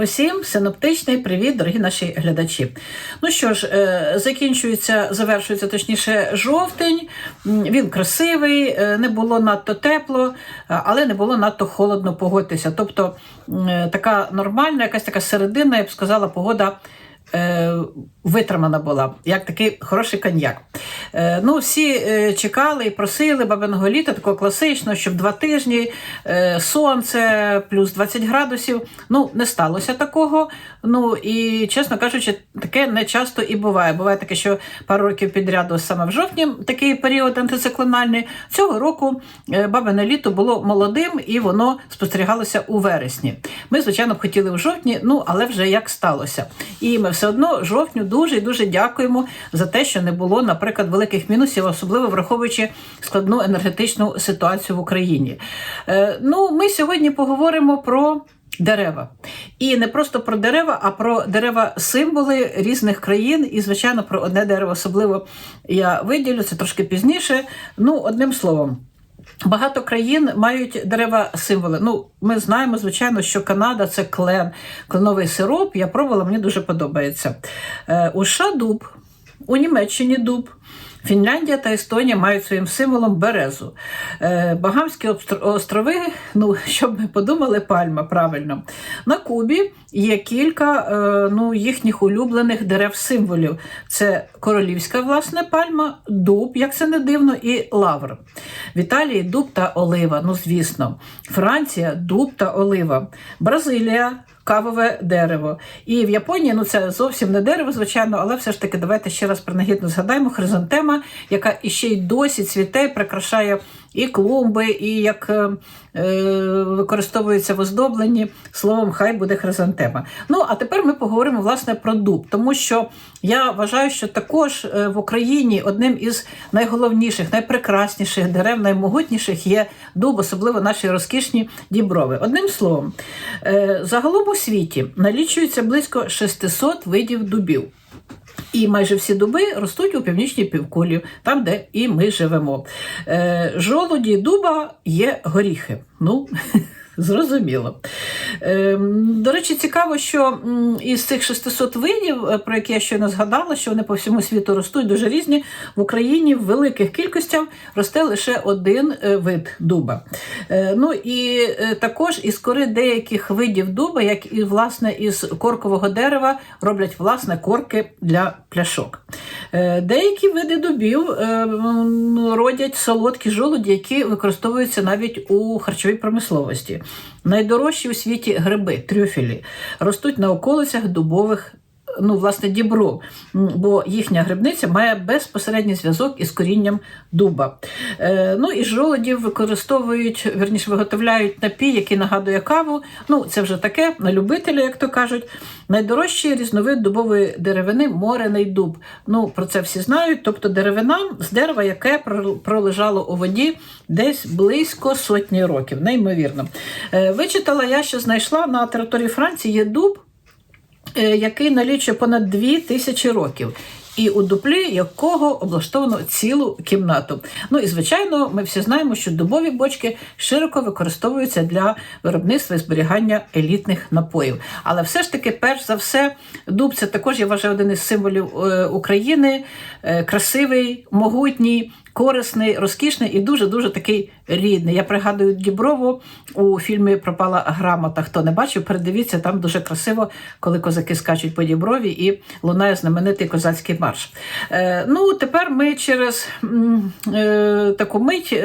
Усім синоптичний привіт, дорогі наші глядачі. Ну що ж, е, закінчується, завершується точніше жовтень. Він красивий, е, не було надто тепло, е, але не було надто холодно погодитися. Тобто така нормальна, якась така середина, я б сказала, погода. Витримана була, як такий хороший коньяк. Е, ну, Всі е, чекали і просили бабиного літа, такого класичного, щоб два тижні е, сонце, плюс 20 градусів. Ну, не сталося такого. Ну і, чесно кажучи, таке не часто і буває. Буває таке, що пару років підряду саме в жовтні такий період антициклональний. Цього року бабине літо було молодим і воно спостерігалося у вересні. Ми, звичайно, б хотіли в жовтні, ну але вже як сталося. І ми все одно жовтню дуже і дуже дякуємо за те, що не було, наприклад, великих мінусів, особливо враховуючи складну енергетичну ситуацію в Україні. Е, ну, ми сьогодні поговоримо про. Дерева. І не просто про дерева, а про дерева-символи різних країн. І, звичайно, про одне дерево особливо я виділю, це трошки пізніше. Ну, одним словом. Багато країн мають дерева-символи. Ну, ми знаємо, звичайно, що Канада це клен, кленовий сироп. Я пробувала, мені дуже подобається. Е, у США дуб, у Німеччині дуб. Фінляндія та Естонія мають своїм символом березу. Е, Багамські острови, ну, щоб ми подумали, пальма, правильно. На Кубі є кілька е, ну, їхніх улюблених дерев-символів. Це королівська, власне, пальма, дуб, як це не дивно, і лавр. В Італії дуб та олива, ну звісно. Франція дуб та олива. Бразилія кавове дерево. І в Японії, ну це зовсім не дерево, звичайно, але все ж таки давайте ще раз принагідно згадаємо хризантема, яка іще й досі цвіте, прикрашає і клумби, і як е, е, використовується в оздобленні. Словом, хай буде хризантема. Ну, а тепер ми поговоримо власне про дуб, тому що я вважаю, що також е, в Україні одним із найголовніших, найпрекрасніших дерев, наймогутніших є дуб, особливо наші розкішні діброви. Одним словом, е, загалом у світі налічується близько 600 видів дубів. І майже всі дуби ростуть у північній півкулі, там, де і ми живемо. Е, жолуді дуба є горіхи. Ну, зрозуміло. Е, до речі, цікаво, що із цих 600 видів, е, про які я щойно згадала, що вони по всьому світу ростуть дуже різні, в Україні в великих кількостях росте лише один е, вид дуба. Е, ну і також із кори деяких видів дуба, як і власне із коркового дерева, роблять власне корки для пляшок. Е, Деякі види дубів е, родять солодкі жолуді, які використовуються навіть у харчовій промисловості. Найдорожчі у світі гриби, трюфелі, ростуть на околицях дубових. Ну, власне, дібров, М, бо їхня грибниця має безпосередній зв'язок із корінням дуба. Е, ну і жолодів використовують, верніше виготовляють напій, який нагадує каву. Ну, це вже таке на любителя, як то кажуть. Найдорожчий різновид дубової деревини морений дуб. Ну, про це всі знають. Тобто деревина з дерева, яке пролежало у воді десь близько сотні років. Неймовірно. Е, Вичитала я, що знайшла на території Франції є дуб, який налічує понад дві тисячі років. І у дуплі якого облаштовано цілу кімнату. Ну і звичайно, ми всі знаємо, що дубові бочки широко використовуються для виробництва і зберігання елітних напоїв. Але все ж таки, перш за все, дуб це також я вважаю один із символів е, України, е, красивий, могутній. Корисний, розкішний і дуже дуже такий рідний. Я пригадую Діброву у фільмі Пропала грамота. Хто не бачив, передивіться там дуже красиво, коли козаки скачуть по Діброві і лунає знаменитий козацький марш. Е, ну, тепер ми через е, таку мить.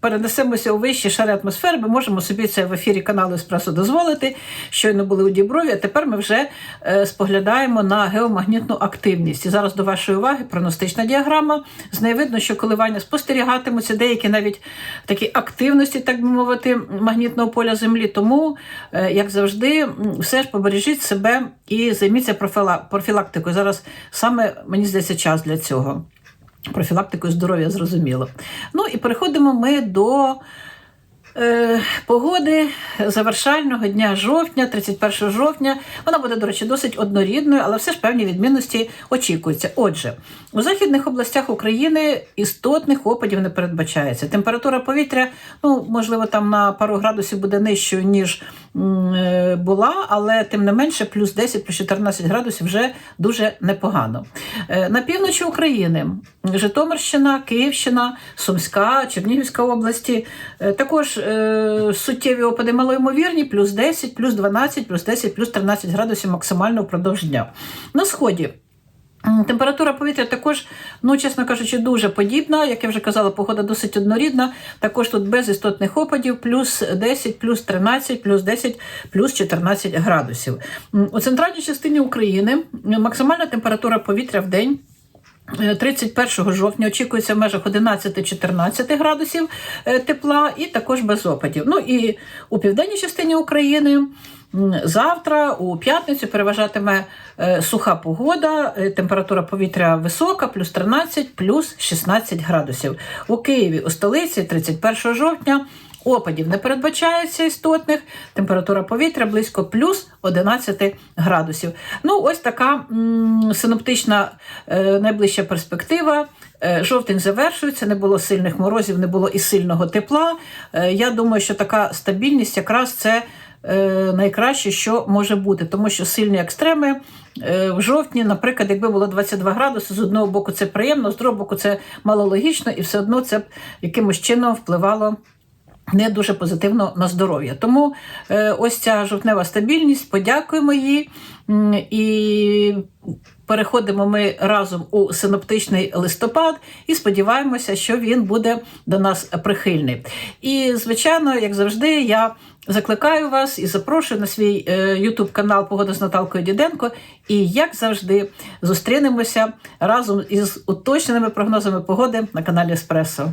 Перенесемося у вищі шари атмосфери, ми можемо собі це в ефірі каналу Еспресо дозволити. Щойно були у Діброві, а тепер ми вже е, споглядаємо на геомагнітну активність. І зараз до вашої уваги проностична діаграма. З неї видно, що коливання спостерігатимуться, деякі навіть такі активності, так би мовити, магнітного поля Землі. Тому, е, як завжди, все ж побережіть себе і займіться профіла- профілактикою. Зараз саме мені здається час для цього. Профілактикою здоров'я зрозуміло. Ну і переходимо ми до е, погоди завершального дня жовтня, 31 жовтня. Вона буде, до речі, досить однорідною, але все ж певні відмінності очікуються. Отже, у західних областях України істотних опадів не передбачається. Температура повітря, ну можливо, там на пару градусів буде нижчою, ніж була, але тим не менше, плюс 10, плюс 14 градусів вже дуже непогано. Е, На півночі України Житомирщина, Київщина, Сумська, Чернігівська області. е, Також е, суттєві опади малоймовірні, плюс 10, плюс 12, плюс 10, плюс 13 градусів максимально впродовж дня. На сході. Температура повітря також, ну чесно кажучи, дуже подібна. Як я вже казала, погода досить однорідна. Також тут без істотних опадів, плюс 10, плюс 13, плюс 10, плюс 14 градусів. У центральній частині України максимальна температура повітря в день. е, 31 жовтня очікується в межах 11-14 градусів е, тепла і також без опадів. Ну і у південній частині України завтра, у п'ятницю, переважатиме е, суха погода, е, температура повітря висока, плюс 13, плюс 16 градусів. У Києві, у столиці, 31 жовтня. Опадів не передбачається істотних, температура повітря близько плюс 11 градусів. Ну, ось така синоптична е, найближча перспектива. Жовтень завершується, не було сильних морозів, не було і сильного тепла. Я думаю, що така стабільність якраз це найкраще, що може бути, тому що сильні екстреми е, в жовтні, наприклад, якби було 22 градуси, з одного боку це приємно, з другого боку це малологічно, і все одно це б якимось чином впливало не дуже позитивно на здоров'я. Тому е, ось ця жовтнева стабільність, подякуємо їй і переходимо ми разом у синоптичний листопад і сподіваємося, що він буде до нас прихильний. І, звичайно, як завжди, я закликаю вас і запрошую на свій YouTube канал Погода з Наталкою Діденко. І як завжди, зустрінемося разом із уточненими прогнозами погоди на каналі Еспресо.